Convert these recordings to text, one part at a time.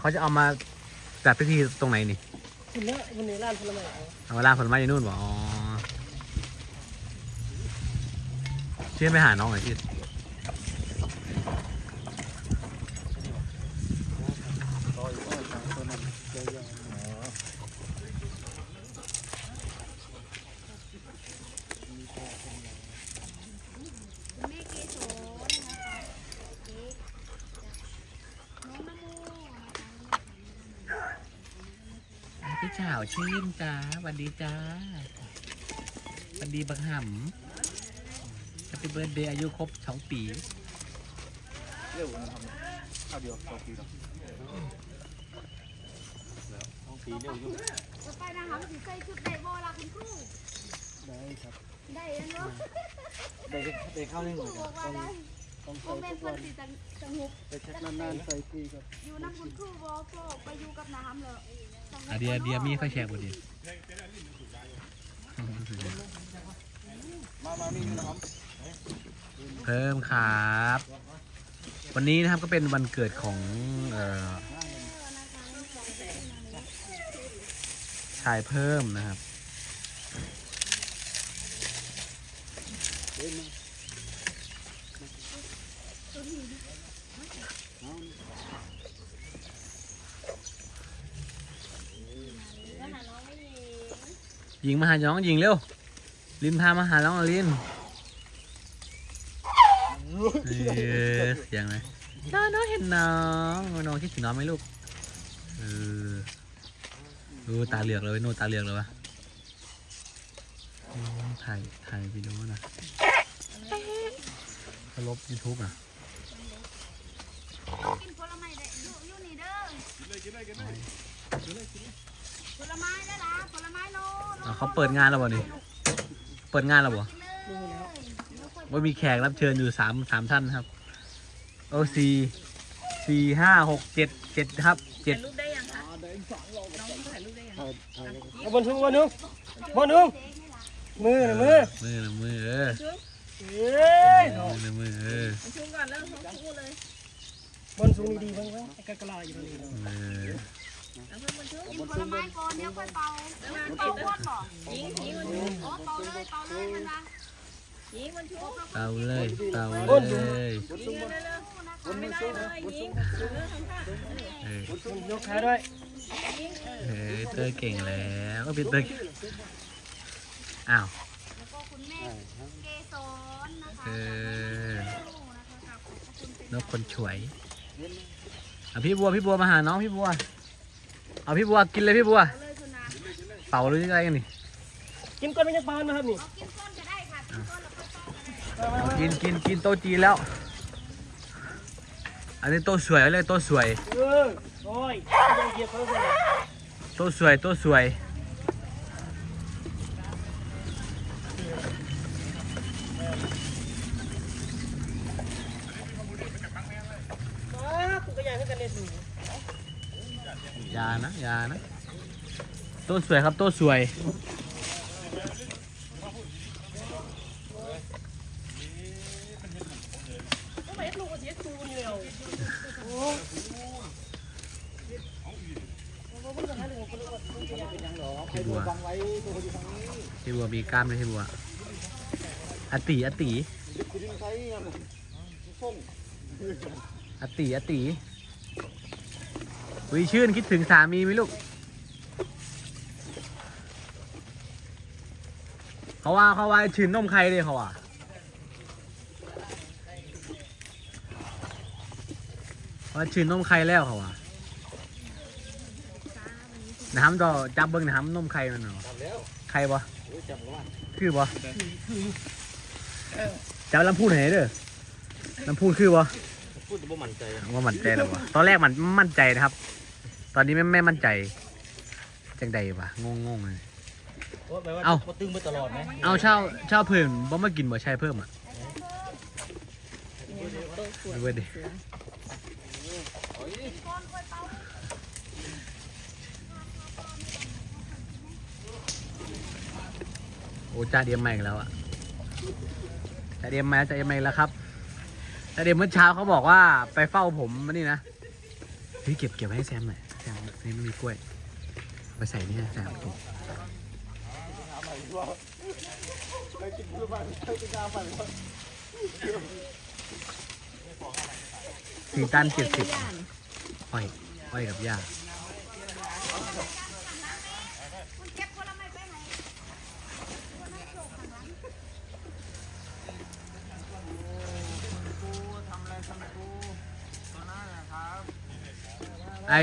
แล้วเขาจะเอามาจัดพิธีตรงไหนนี่คุณเนี่ยวันนี้ร้านผลไม้เอาเอามาล่างผลไม้อยู่นู่นบอกอ๋อชื่อไปหาน้องหน่อยชื่อ แม่เกสรนะคะเค้กน้องนโมนะคะ พี่ สาวชื่นจ้าสวัสดีจ้าสวัสดีบักหำแฮปปี้เบิร์ดเดย์อายุครบสองปีเร็วนะครับข้าวเดียวสองปีแล้วสองปีเร็วอยู่จะไปนะคะสิใส่ชุดไดโบล่ะคุณครูได้ครับ ได้แล้วเนาะได้ได้ข้าวหนึ่งครูเลยบอกว่าได้ต้องโมใส่เมนทุต์กเพิ่วันนสิสงบไปเช็คนานๆใส่ทีครับอยู่น้ำคุณครูบอโฟไปอยู่กับน้ำเลย อะเดียเดียมีไฟแชกบ่ดีเพิ่มครับ วันนี้นะครับก็เป็นวันเกิดของเอ่อชายเพิ่มนะครับ เดินมาเอา ยิงมาหาน้องยิงเร็ว ลินพามาหาน้องลินเออเสียงไหมน้องน้องเห็นน้องน้องคิดถึงน้องไหมลูกเออดูตาเหลือกเลยโน่ตาเหลือกเลยวะถ่ายถ่ายวิดีโอนะเขาลบยูทูบอะกินผลไม้ได้อยู่อยู่นี่เด้อกินเลยกินเลยกินเลย ผลไม้ได้ละผลไม้โน่อะเขาเปิดงานแล้วบ่นี่เปิดงานแล้วบ่กินเลยว่ามีแขกรับเชิญอยู่สามสามท่านครับ โอ้สี่สี่ห้าหกเจ็ดเจ็ดครับเจ็ดถ่ายถ่ายเอาบนทุ่งบนทุ่งบนทุ่งมือน่ะมือมือนะมือเออเอ้ยมือนะมือเออบนสูงดีๆบ้างไหมไอ้กะกะลาอยู่ตรงนี้เออ กินผลไม้ก่อนเดี๋ยวค่อยเป่าเป่าพ่นบ่ยิงยิงอ๋อเป่าเลยเป่าเลยมันนะเตาเลยเตาเลยบนมือสู้นะบนสู้เออมันยกขาด้วยเออเตอร์เก่งแล้วก็เป็นเตอร์อ้าวแล้วก็คุณแม่เกสรนะคะเออนะคะขอบคุณเป็นนกคนฉวยอะพี่บัวพี่บัวมาหาน้องพี่บัว เอาพี่บัวกินเลยพี่บัวเลยคุณนะเป่าหรือยังไงกันนี่กินก้อนไม่ใช่ปานนะครับนี่เอากินก้อนก็ได้ค่ะกินก้อนแล้วก็ต้มก็ได้เอากินกินกินโต๊ะจีนแล้ว อันนี้โต๊ะสวยเลยโต๊ะสวยเออโอ้ยไม่ได้เหยียบเขาเลยโต๊ะสวยโต๊ะสวย มากูก็อยากให้กันเนี่ยสู อยา นะยานะโต๊ะสวยครับโต๊ะสวยเสียตูนี่เลยโอ้ยพี่บัวฟังไว้ตัวคนอยู่ทางนี้พี่บัวมีกล้ามด้วยพี่บัวอติอติอติอติ วิชื่นคิดถึงสามีไหมลูก เขาว่าเขาว่าชื่นนมใครเลยเขาว่าว่าชื่นนมใครแล้วเขาว่าน้ำดอจับเบิ้งน้ำนมใครมันเหรอทำแล้วใครบ่โอ้ยจำแล้วว่าคือบ่จับลำพูนไหนเด้อลำพูนคือบ่พูดแต่บ่มั่นใจว่ามั่นใจแล้วบ่ตอนแรกมันมั่นใจนะครับ ตอนนี้ไม่ไม่มั่นใจ จังใดวะงงงๆเลยว่าแปลว่าเอ้าบ่ตึงไปตลอดไหมเอาเช่าเช่าเพิ่มบ่มากินบ่ใช่เพิ่มอะดูเว้ยดิโอ้จ่าเดียมมาอีกแล้วอะจ่าเดียมมาจ่าเดียมมาอีกแล้วครับจ่าเดียมเมื่อเช้าเขาบอกว่าไปเฝ้าผมมานี่นะฮ้ยเก็บเก็บไว้ให้แซมหน่อย แซมนี่ไม่มีกล้วยไปใส่นี่ให้แซมกินถึงตันเจ็ดสิบอ้อยอ้อยกับหญ้าไม้ไปไหนไอ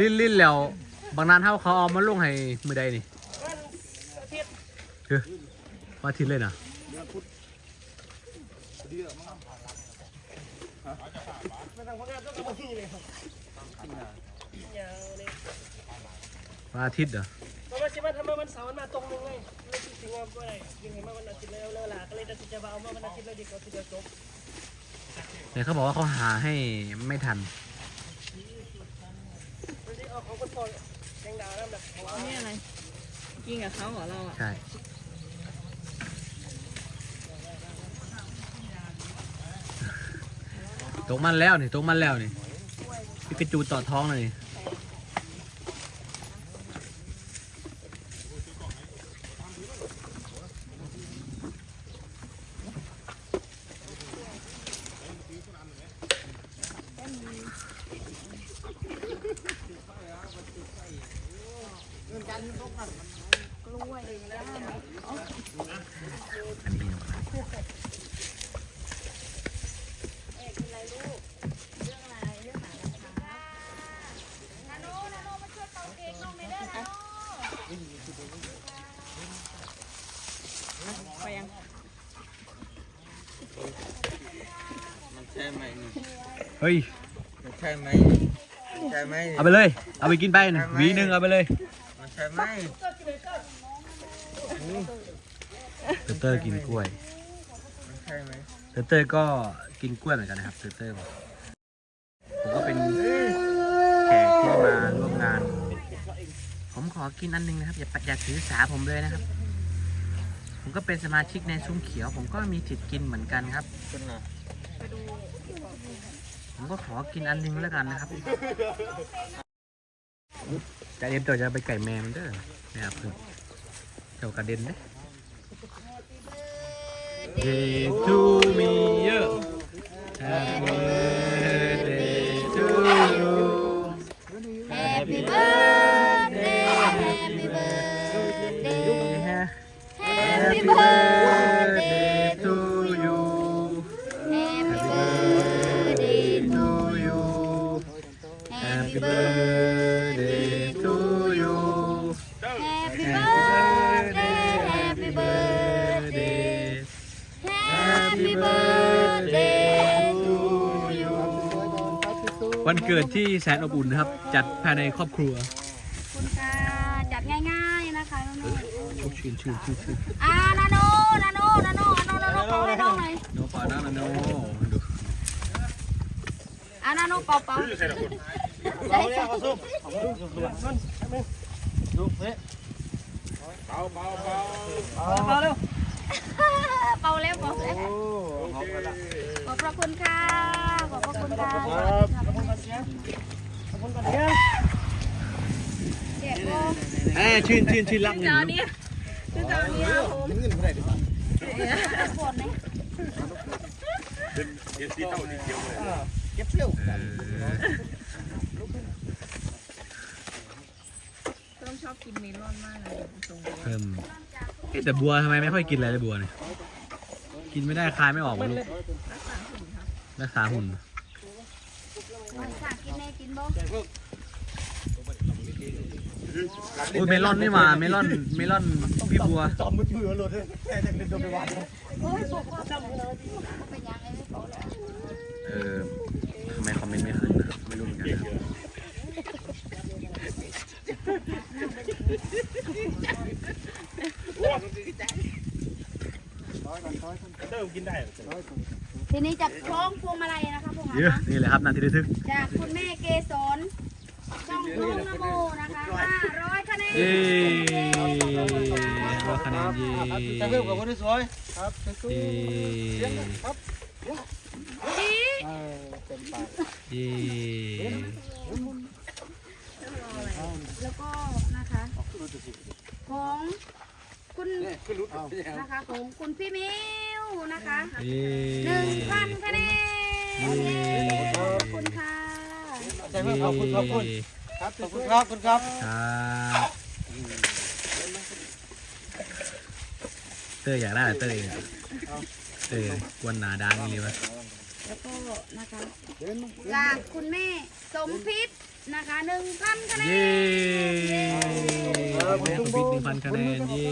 ลิ้นลิ้นแล้ว บางนานเท่าเขาเอามาลงให้มือใดนี่คือวันอาทิตย์เลยนะไม่ต้องพักงานต้องกลับมาที่เลยครับยาวเลยวันอาทิตย์เหรอเพราะว่าสิว่าทำไมวันเสาร์มันมาตรงนึงไงเลยคิดถึงว่าเมื่อไหร่ยังไงมาวันอาทิตย์แล้วเลิกละก็เลยตัดสินใจว่าเอามาวันอาทิตย์เลยดีกว่าทีเดียวจบแต่เขาบอกว่าเขาหาให้ไม่ทันไม่ได้ เอาของคนพอแดงดาวนั่นแบบของเราอันนี้อะไร กินกับเขาเหรอเราอะ ใช่ ตกมันแล้วนี่ตกมันแล้วนี่พิกาจูต่อท้องเลยนี่นี้ยังไง นาโนนาโนมาช่วยเป่าเค้กน้องไม่ได้นาโน ไปยัง มันใช่ไหมนี่เฮ้ย มันใช่ไหมใช่ไหมเอาไปเลย เอาไปกินไปหนึ่งหวีหนึ่งเอาไปเลยมันใช่ไหมเตอร์เตอร์กินกล้วย มันใช่ไหมเตอร์เตอร์ก็กินกล้วยเหมือนกันนะครับ เตอร์เตอร์บอกผมก็เป็นแขกที่มาร่วมงาน ผมขอกินอันหนึงนะครับ อย่าอย่าถือสาผมเลยนะครับ ผมก็เป็นสมาชิกในซุ้มเขียว ผมก็มีสิทธิ์กินเหมือนกันครับ ขึ้นนะผมก็ขอกินอันหนึงแล้วกันนะครับจ่าเอ็มตัวจะไปไก่แมวมันเด้อนะครับเพื่อนเจ้ากระเด็นเด้ Day to me yeah. Happy วันเกิดที่แสนอบอุ่นนะครับ จัดภายในครอบครัวคุณค่ะจัดง่ายๆนะคะน้องชุกชื่นชื่นชื่นชื่นๆอ่านาโนนาโนนาโนนาโนนาโนเป่าให้น้องหน่อยโนปานาโนดูอ่านาโนเป่าเป่าเราเนี่ยเอาซุ่มเอาซุ่มซุ่มซุ่มซุ่มซุ่มเฮ้ยเบาเบาเบาเบาเร็วเป่าแล้วเป่าแล้วโอ้ขอบคุณละขอบพระคุณค่ะขอบพระคุณค่ะขอบคุณกันเสียขอบคุณกันเสีย เด็กโอ้เอ้ยชื่นชื่นชื่นรักหนึ่งจอนี้คือจอนี้ครับผมเงินเท่าไหร่ดิปวดไหมเดี๋ยวสีเท่าสีเขียวเลยเก็บเร็วเออต้องชอบกินเมลอนมากเลยตรงนี้เพิ่มเอ๊ะแต่บัวทำไมไม่ค่อยกินอะไรเลยบัวเนี่ย กินไม่ได้คายไม่ออกวะลูกรักษาหุ่นครับ รักษาหุ่น มัน สั่งกินแน่กินบ่โอ้ยเมลอนนี่มาเมลอนเมลอนพี่บัวจอมมือถือรถแค่จะเดินไปวัดโอ้ยสุกความดำเลยเป็นยังไงไม่เป่าแล้วเออทำไมคอมเมนต์ไม่ขึ้นนะไม่รู้เหมือนกันนะครับเติมกินได้ ทีนี้จะคล้องพวงมาลัยนะคะพวกเยอะเรานี่แหละครับนาทีระทึก จากคุณแม่เกสรช่องน้องนโมนะคะ500คะแนนเย้ร้อยคะแนนเย้จะเพิ่มกับคนที่สวยครับเย้ดีเออเต็มปากเย้แล้วก็นะคะของ คุณนะคะของคุณพี่มิวนะคะเย้หนึ่งพันคะแนนเย้ขอบคุณค่ะใช่ไหมขอบคุณขอบคุณครับขอบคุณครับขอบคุณครับครับเต้ยอยากได้เหรอเต้ยเต้ยกวนหนาดังเลยวะ แล้วก็นะคะเดินมาจากคุณแม่สมพิษนะคะหนึ่งพันคะแนนเย้แม่สมพิษหนึ่งพันคะแนนเย้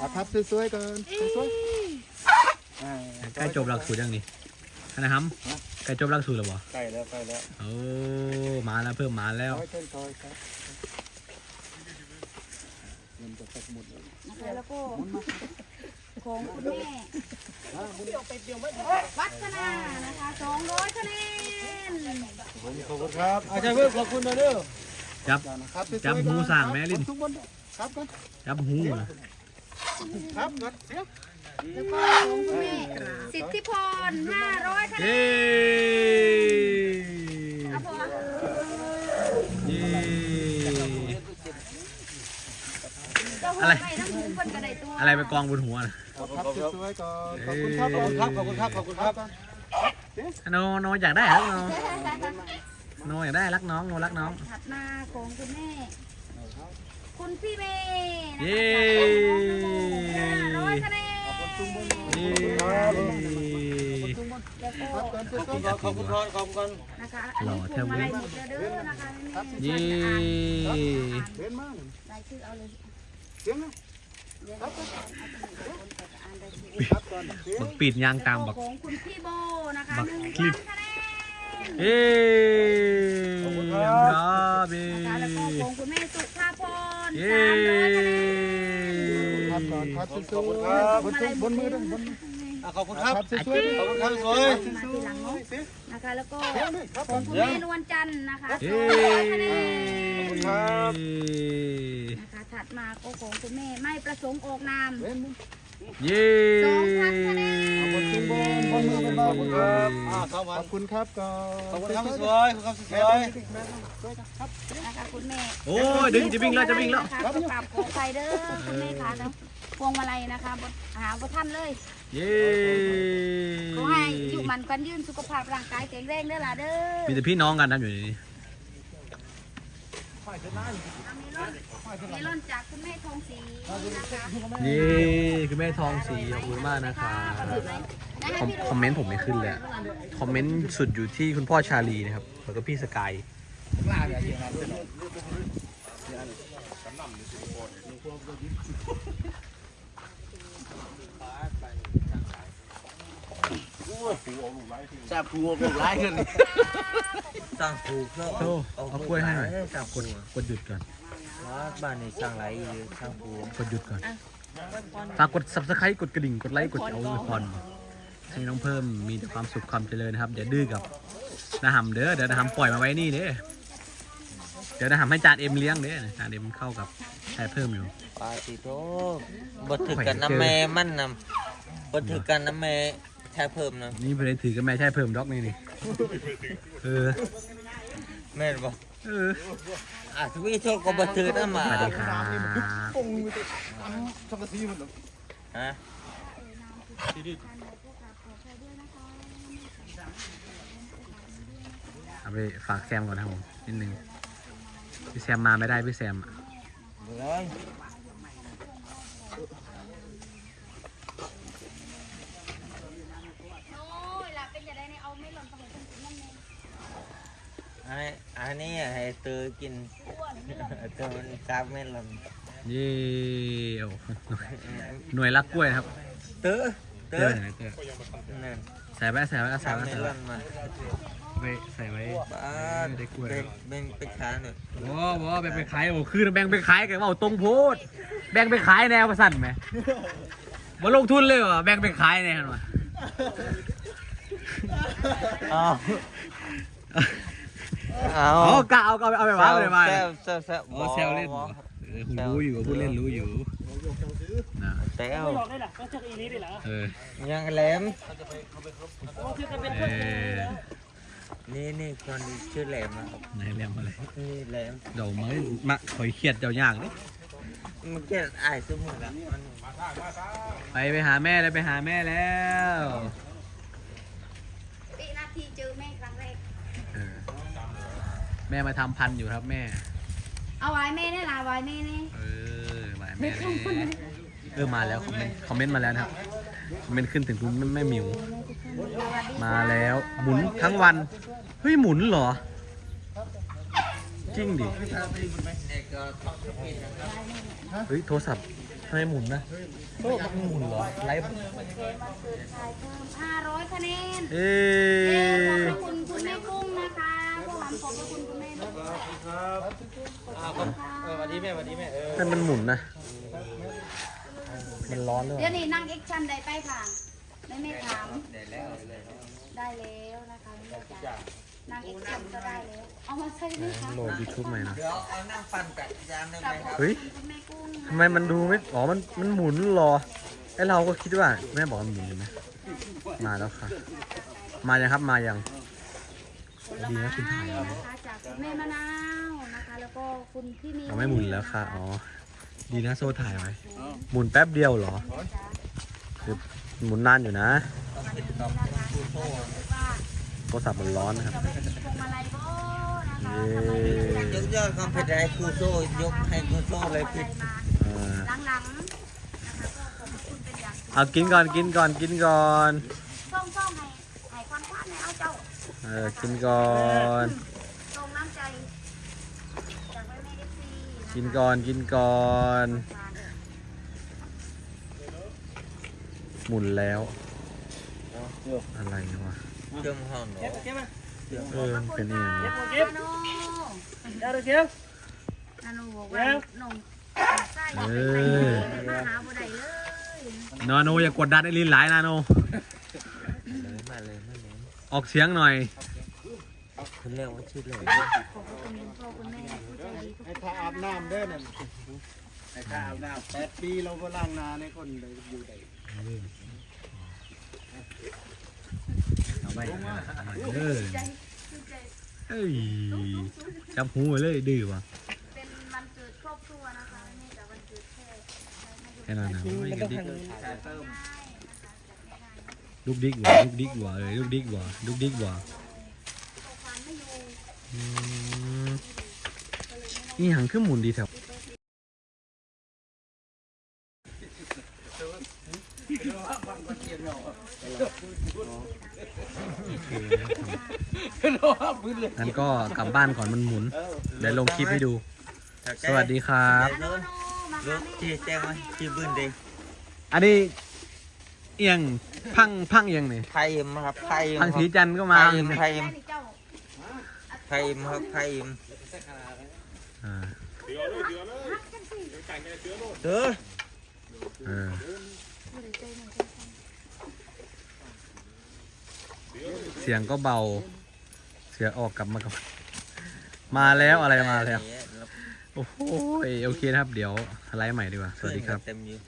อะพับสวยๆก่อนสวยๆอ่าใกล้จบหลักสูตรยังนี่นะครับใกล้จบหลักสูตรแล้วบ่ใกล้แล้วใกล้แล้วโอ้มาแล้วเพิ่มมาแล้วร้อยเต้นคอยครับเงินจะตกหมดเลยนะคะแล้วก็ ของคุณแม่วัฒนานะคะสองร้อยคะแนนขอบคุณครับอาจารย์เพิ่มขอบคุณนะเด้อจับ ครับจับหูสั่งแม่ลิ้น ทุกคนครับกันจับหูนะ ครับกันเสียแล้วก็ของคุณแม่สิทธิพรห้าร้อยคะแนเย้นเอาพอเย้ เจ้าหัวไปทั้งหูคนกระไดตัวอะไรไปกองบนหัวนะครับสวยๆก่อนขอบคุณครับ ขอบคุณครับ ขอบคุณครับ ขอบคุณครับโนโนอยากได้เหรอโนโนอยากได้รักน้องโนรักน้อง ถัดมาของคุณแม่ คุณพี่เมย์นะเย้ คะห้าร้อยคะแนนเย้แล้วก็ครับกันสวยๆขอบคุณครับขอบคุณครับนะคะอันนี้พวงมาลัยหมดแล้วเด้อนะคะแม่เย้เดินมาหนึ่งรายชื่อเอาเลย เสียงนะเดี๋ยวเราจะอ่านรายชื่อครับก่อนเสียงบักปีดยางตามบักของคุณพี่โบนะคะบักหนึ่งคลิพัปนคะแนนเย้ครับเย้นะคะแล้วก็ของคุณแม่สุภาพรเย้สามร้อยคะแนนครับก่อนครับสวยๆบนบนมือด้วยบนมืออะขอบคุณครับครับสวยๆขอบคุณครับสวยมาทีหลังเนาะเสียงนะคะแล้วก็เสียงนี่ครับของคุณแม่นวลจันทร์นะคะสเย้องร้อยคะแนนครับนะคะ ถัดมาก็ของคุณแม่ไม่ประสงค์ออกนามเดินมาเย้สองพันคะแนนบนจุงบนบนมือเป็นบ้าบนครับอ่าสองขวันอบคุณครับก่อนขอบคุณครับสวยขอบคุณครับสวยนะคะคุณแม่โอ้ยดึงจะวิ่งแล้วจะวิ่งแล้ว นะคะก็กลับของใครเด้อคุณแม่คะเนาะพวงมาลัยนะคะบหาบ่ท่านเลยเย้ขอให้อยู่มันกันยืนสุขภาพร่างกายแข็งแรงเด้อล่ะเด้อมีแต่พี่น้องกันนะอยู่ในนี้เมลอนจากคุณแม่ทองศรีนะคะเย้คือแม่ทองสีขอบคุณมากนะครับคอมคอมเมนต์ผมไม่ขึ้นเลยอะคอมเมนต์สุดอยู่ที่คุณพ่อชาลีนะครับ แล้วก็พี่สกาย แซ่บผูกหลายขึ้นสร้างผูกก็โตเอากล้วยให้หน่อยสร้างกดกดหยุดก่อนว่าบ้านนี้สร้างไรสร้างผูกกดหยุดก่อนฝากกด subscribe กดกระดิ่งกดไลค์กดเอาไว้พรให้น้องเพิ่มมีแต่ความสุขความเจริญนะครับอย่าดื้อกับนาหำเด้อเดี๋ยวนาหำปล่อยมาไว้นี่เด้อเดี๋ยวนาหำให้จานเอ็มเลี้ยงเด้อจานเอ็มเข้ากับชายเพิ่มอยู่ปาติโตบดถึกกันน้ำแม่มั่นนำบดถึกกันน้ำแม่ แท้เพิ่มนนี่เพื่อนถือกับแม่ชายเพิ่มด็อกนี่นี่เออำแม่นบอกเอออะทวีโชคก็บดถึกน้ำหมาสวัสดีครับปงมีแต่ช็อกโกแลตมันเหรอฮะเอาไปฝากแซมก่อนนะครับผมนิดนึงพี่แซมมาไม่ได้พี่แซมอะ เลย โอ้ยล่ะเป็นจะได้ในเอาไม่หล่นไปให้คนกินนั่นเอง ไอ้อันนี้ให้เตอกินเตอมันกราบแม่นลำเย้โอ้หน่วยรักกล้วยนะครับ เตอเตเตออไหนเตอนั่นใส่ไว้ใส่ไว้ใส่กราบไว้แม่ใส่นไว้ลำมาไว้ใส่ไว้บ้าได้กล้วยเป็นเป็นไปขายหน่อยโอ้โหแบ่งไปขายโอ้คือแบ่งไปขายกันว่าตรงโพดแบ่งไปขายแนวประสันไหมมาลงทุนเลยเหรอแบ่งไปขายแนวมาเอา เอาเอากะเอาเอาเอาไปวางเลยมาแซวแซวแซวโอ้แซวเล่นเหรอเออรู้อยู่พูดเล่นรู้อยู่นะแต้วบอกได้หรอต้องเชือกอีนี้ได้หรอเออยังแหลมต้องเชือกกันเป็นเอเชือกอนี่นี่คนชื่อแหลมนะครับไหนเรียกมาเลยนี่แหลมเดี๋ยวมามาคอยเครียดเจ้ายากนี่มันแค่อายสมุนอะมันไปไปหาแม่เลยไปหาแม่แล้ว ปีนาทีเจอแม่ครั้งแรก เออ แม่มาทำพันธุ์อยู่ครับแม่ เอาไว้แม่ได้ละไว้แม่นี่เออหมายแม่แน่เออมาแล้วคอมเมนต์คอมเมนต์มาแล้วนะครับคอมเมนต์ขึ้นถึงคุณแม่แม่หมิว มาแล้วหมุนทั้งวันเฮ้ยหมุนเหรอจริงดิเด็กก็ต้องกินนะครับเฮ้ยโทรศัพท์ทำไมหมุนนะโทรศัพท์มันหมุนเหรอไลฟ์เกมวันเกิดชายเพิ่ม500คะแนนเอ้เอ้ขอบยพระคุณคุณแม่กุ้งนะคะ ครับขอบคุณค่ะเออวันนี้แม่วันนี้แม่เออทำไมมันหมุนนะ มันร้อนด้วยเดี๋ยวนี้นั่งเอ็กชันได้ไปค่ะไม่ไม่ถามได้แล้วได้แล้วได้แล้วนะคะแม่จ๋านั่งเอ็กชันก็ได้แล้วเอามาใช้ไหมคะโหลดยูทูบใหม่นะ เดี๋ยวเอานั่งปั่นจักรยานได้ไหมครับเฮ้ยคุณแม่กุ้งทำไมมันดูไม่ อ๋อ มัน มันหมุนเหรอ ไอเราก็คิดว่า แม่บอกว่ามันหมุนใช่ไหมมาแล้วค่ะ มายังครับ มายัง ผลไม้นะคะจากคุณแม่มะนาวนะคะแล้ว ก็คุณพี่มีเราไม่หมุนแล้วค่ะ อ๋อ ดีนะโซ่ถ่ายไว้ หมุนแป๊บเดียวเหรอคือหมุนนานอยู่นะ โทรศัพท์มันร้อนนะครับจะไม่มีพวงมาลัยบ่นะคะเย้ ยกยอดความผิดให้ครูโซ่ยกให้ครูโซ่เลยผิดเออหลังๆนะคะก็ขอบคุณเป็นอย่างสูงเอากินก่อนกินก่อนกินก่อน ส่งส่งให้ให้ความคาดในเอาเจ้า เออ กินก่อน ส่งน้ำใจจากแม่แม่เอฟซี กินก่อนกินก่อน หมุนแล้ว อะไรวะเครื่องห้องเนาะเก็บเก็บมาเออมันเป็นอย่างนี้เก็บนาโนเดี๋ยวเก็บนาโนบอกว่าหนมใส่มาหาบ่ได้เลยนาโนอย่ากดดันไอ้ลินหลายนาโนเลยมาเลยมาเลยออกเสียงหน่อยคุณเรียกว่าชื่อเลย ขอบคุณพ่อคุณแม่ผู้ใจดีทุกให้ท่าข้านอาบน้ำเด้อนั่นให้ข้าอาบน้ำแปดปีเราก็ล้างนาในคนเลยอยู่ได้เอาไปเออใจใจเอ้ยจับหูไว้เลยดื้อว่ะเป็นวันเกิดครอบครัวนะคะไม่แต่วันเกิดแค่แค่นั้นนะไม่กระดิกได้นะคะจัดไม่ได้ลูกดิกว่ะลูกดิกว่ะเอ้ยลูกดิกว่ะลูกดิกว่ะ โคฟันไม่อยู่ อืม นี่หังขึ้นหมุนดีแถวงั้นก็กลับบ้านก่อนมันหมุน เดี๋ยวลงคลิปให้ดู สวัสดีครับลูกที่แจ้งว่าที่บึ้นเด้อันนี้เอียงพังพังเอียงนี่ไพ่อิมครับไพ่อิมพังสีจันทร์ก็มาไพ่อิมไพ่มแม่นี่เจ้าไพ่อิมครับไพ่อิม เด้อเอเสียงก็เบา เสียงออกกลับมากับมาแล้วอะไรมาแล้ว โอ้โหโอเคนะครับ เดี๋ยวไลฟ์ใหม่ดีกว่า สวัสดีครับ เต็มอยู่